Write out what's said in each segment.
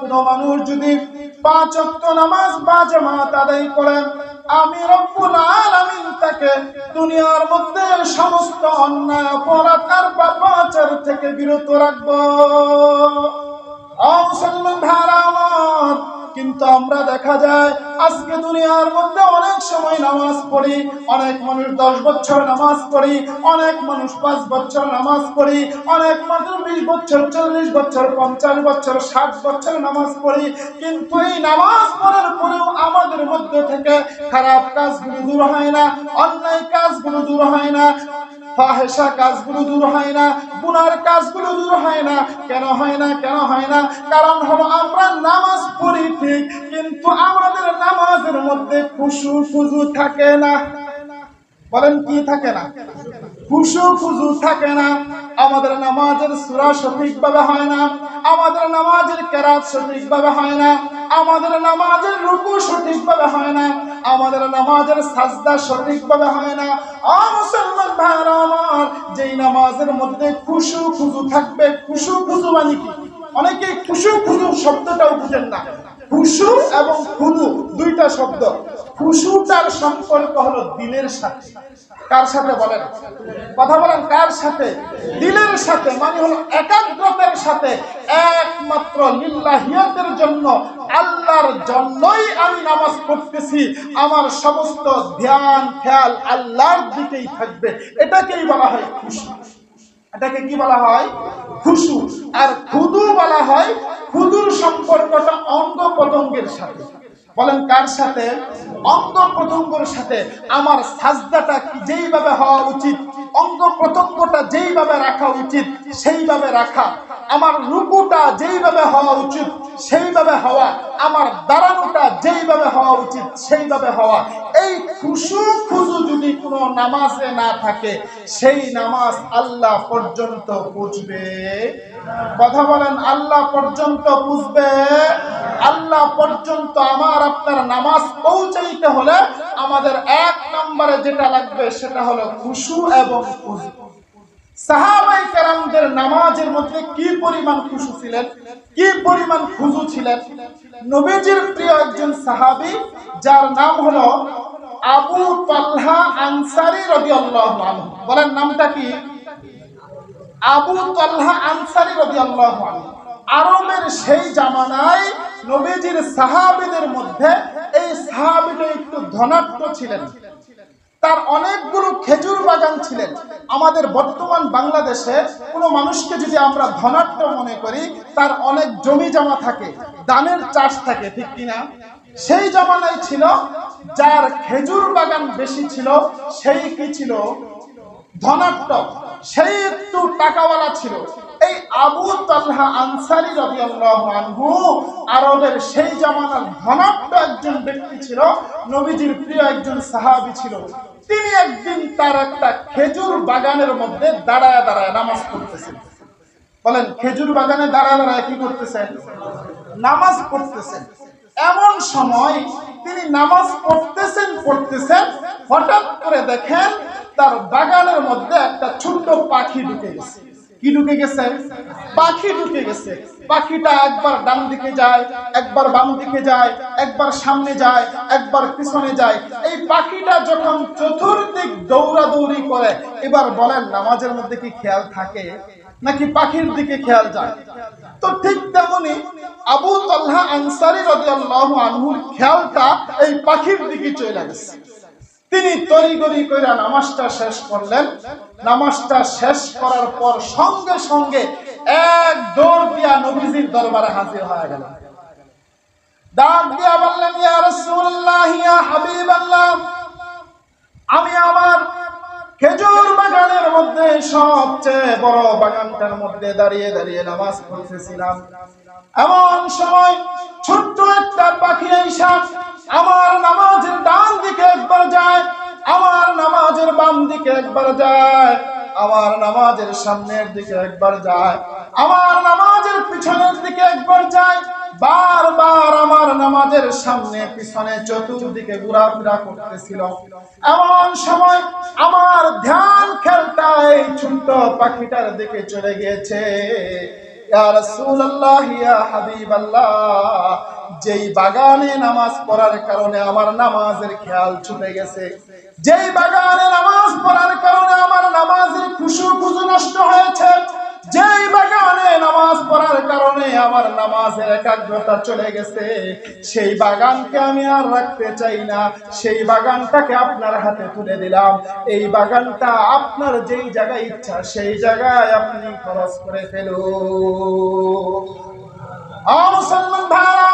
কোন মানুষ যদি পাঁচ নামাজ বা জামাত আদায় করে, আমি রব্বুল আলামিন তাকে দুনিয়ার মধ্যে সমস্ত অন্যায়, অপরাধ আর থেকে বিরত রাখব। কিন্তু আমরা দেখা যায় আজকে দুনিয়ার মধ্যে অনেক সময় নামাজ পড়ি, অনেক মানুষ দশ বছর নামাজ পড়ি, অনেক মানুষ পাঁচ বছর নামাজ পড়ি, অনেক মানুষ বিশ বছর, চল্লিশ বছর, পঞ্চাশ বছর, ষাট বছর নামাজ পড়ি। কিন্তু এই নামাজ পড়ার পরেও আমাদের মধ্যে থেকে খারাপ কাজগুলো দূর হয় না, অন্যায় কাজগুলো দূর হয় না। ফাহেসা কাজগুলো দূর হয় না, গুনার কাজগুলো দূর হয় না। কেন হয় না, কেন হয় না? কারণ হলো আমরা নামাজ পড়ি ঠিক, কিন্তু আমাদের নামাজের মধ্যে খুশু খুজু থাকে না। বলেন কি থাকে না? খুশু খুজু থাকে না। আমাদের নামাজের সুরা সঠিকভাবে হয় না। আমাদের নামাজের কেরাত সঠিকভাবে হয় না। আমাদের নামাজের রুকু সঠিকভাবে হয় না। আমাদের নামাজের সাজদা সঠিকভাবে হয় না। মুসলমান ভাইরা আমার, যেই নামাজের মধ্যে খুশু খুজু থাকবে, খুশু খুজু মানে কি? অনেকে খুশু খুজু শব্দটাও বুঝেন না। খুশু এবং খুদু, দুইটা শব্দ। খুশুটার সম্পর্ক হলো দিলের সাথে। কার সাথে বলেন? কথা বলেন, কার সাথে? দিলের সাথে মানে হলো একাগ্রতার সাথে। একমাত্র লিল্লাহিয়াতের জন্য, আল্লাহর জন্যই আমি নামাজ পড়তেছি। আমার সমস্ত ধ্যান, খেয়াল আল্লাহর দিকেই থাকবে। এটাকেই বলা হয় খুশি। এটাকে কি বলা হয়? খুশু। আর খুদু বলা হয়, খুদুর সম্পর্কটা অঙ্গ প্রত্যঙ্গের সাথে। বলেন, কার সাথে? অঙ্গ প্রত্যঙ্গের সাথে। আমার সাজদাটা যেইভাবে হওয়া উচিত অঙ্গ প্রত্যঙ্গটা যেইভাবে রাখা উচিত, সেইভাবে রাখা। আমার রুকুটা যেইভাবে হওয়া উচিত, সেইভাবে হওয়া। আমার দাঁড়ানোটা যেইভাবে হওয়া উচিত, সেইভাবে হওয়া। এই খুশু খুজু যদি কোনো নামাজে না থাকে, সেই নামাজ আল্লাহ পর্যন্ত বুঝবে। কথা বলেন, আল্লাহ পর্যন্ত বুঝবে? আল্লাহ পর্যন্ত আমার আপনার নামাজ পৌঁছাইতে হলে আমাদের এক নম্বরে যেটা লাগবে সেটা হলো খুশু এবং খুশু নামাজের মধ্যে কি পরিমাণ খুশু ছিলেন? কি পরিমাণ খুজু ছিলেন? নবীজির প্রিয় একজন সাহাবি, যার নাম আবু আনসারি রাদিয়াল্লাহু বলেন নামটা কি? আবু আনসারি আরবের সেই জামানায় নবীজির সাহাবীদের মধ্যে এই সাহাবীটা একটু ধনাঢ্য ছিলেন। তার অনেকগুলো খেজুর বাগান ছিলেন। আমাদের বর্তমান বাংলাদেশে কোনো মানুষকে যদি আমরা ধনাঢ্য মনে করি, তার অনেক জমি জমা থাকে দানের চাষ থাকে, ঠিক কিনা? সেই জমানায় ছিল, যার খেজুর বাগান বেশি ছিল, সেই কি ছিল? ধনাঢ্য। সেই একটু টাকাওয়ালা ছিল। এই আবু তালহা আনসারি রাদিয়াল্লাহু আনহু আরবের সেই জামানার ধনাঢ্য একজন ব্যক্তি ছিল, নবীজির প্রিয় একজন সাহাবী ছিল। তিনি একদিন তার একটা খেজুর বাগানের মধ্যে দাঁড়ায় দাঁড়ায় নামাজ পড়তেছেন। বলেন, খেজুর বাগানে দাঁড়ায় দাঁড়ায় কি করতেছেন? নামাজ পড়তেছেন। এমন সময় তিনি নামাজ পড়তেছেন পড়তেছেন, হঠাৎ করে দেখেন তার বাগানের মধ্যে একটা ছোট্ট পাখি ঢুকে গেছে। কি ঢুকে গেছে? পাখি ঢুকে গেছে। পাখিটা একবার ডান দিকে যায়, একবার বাম দিকে যায়, একবার সামনে যায়, একবার পিছনে যায়। এই পাখিটা যখন চতুর্দিক দৌড়াদৌড়ি করে, এবার বলেন নামাজের মধ্যে কি খেয়াল থাকে? নাকি পাখির দিকে খেয়াল যায়? তো ঠিক তেমনি আবু তালহা আনসারি রাদিয়াল্লাহু আনহুর খেয়ালটা এই পাখির দিকে চলে গেছে। তিনি তড়িগড়ি করে নামাজটা শেষ করলেন। নামাজটা শেষ করার পর সঙ্গে সঙ্গে এক দৌড় দিয়া নবীজির দরবারে হাজির হয়ে গেল ডাক দিয়া বললেন, ইয়া রাসূলুল্লাহ, ইয়া আমি আমার খেজুর বাগানের মধ্যে সবচেয়ে বড় বাগানটার মধ্যে দাঁড়িয়ে দাঁড়িয়ে নামাজ পড়তেছিলাম। এমন সময় ছোট্ট একটা পাখি আমার নামাজের ডান দিকে একবার যায় দিকে একবার যায় আমার নামাজের সামনের দিকে একবার যায় আমার নামাজের পিছনের দিকে একবার যায় আমাদের সামনে পিছনে চতুর্দিকে ঘোরাফেরা করতেছিল। এমন সময় আমার ধ্যান খেলটা এই ছোট্ট পাখিটার দিকে চলে গিয়েছে। ইয়া রাসূলুল্লাহ, ইয়া হাবিবাল্লাহ যেই বাগানে নামাজ পড়ার কারণে আমার নামাজের খেয়াল ছুটে গেছে। যেই বাগানে নামাজ পড়ার কারণে আমার নামাজের খুশু খুশু নষ্ট হয়েছে, যেই বাগানে নামাজ পড়ার কারণে আমার নামাজের একাগ্রতা চলে গেছে, সেই বাগানকে আমি আর রাখতে চাই না, সেই বাগানটাকে আপনার হাতে তুলে দিলাম। এই বাগানটা আপনার যেই জায়গায় ইচ্ছা, সেই জায়গায় আপনি খরচ করে ফেলুন। মুসলমান ভাইরা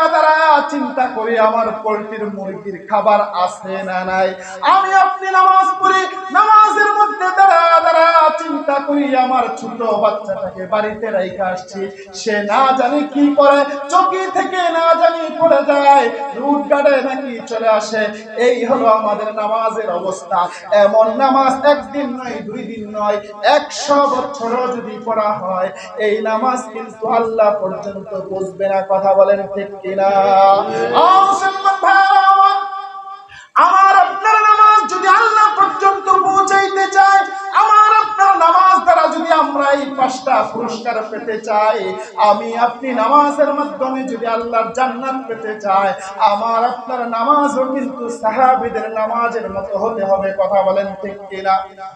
চিন্তা করি আমার পোল্ট্রির মুরগির খাবার আছে না নাই? আমি আপনি নামাজ পড়ি নামাজের মধ্যে দাঁড়া দাঁড়া চিন্তা করি আমার ছোট বাচ্চাটাকে বাড়িতে রেখে আসছি। সে না জানি কি করে, চকি থেকে না জানি পড়ে যায়, রুট গার্ডে নাকি চলে আসে। এই হলো আমাদের নামাজের অবস্থা। এমন নামাজ একদিন নয়, দুই দিন নয়, একশো বছর যদি পড়া হয়, এই নামাজ কিন্তু আল্লাহ পর্যন্ত বুঝবে না, কথা বলেন ঠিক কিনা? এই পাঁচটা পুরস্কার পেতে চাই। আমি আপনি নামাজের মাধ্যমে যদি আল্লাহর জান্নাত পেতে চাই, আমার আপনার নামাজও কিন্তু সাহাবিদের নামাজের মতো হতে হবে, কথা বলেন ঠিক কিনা?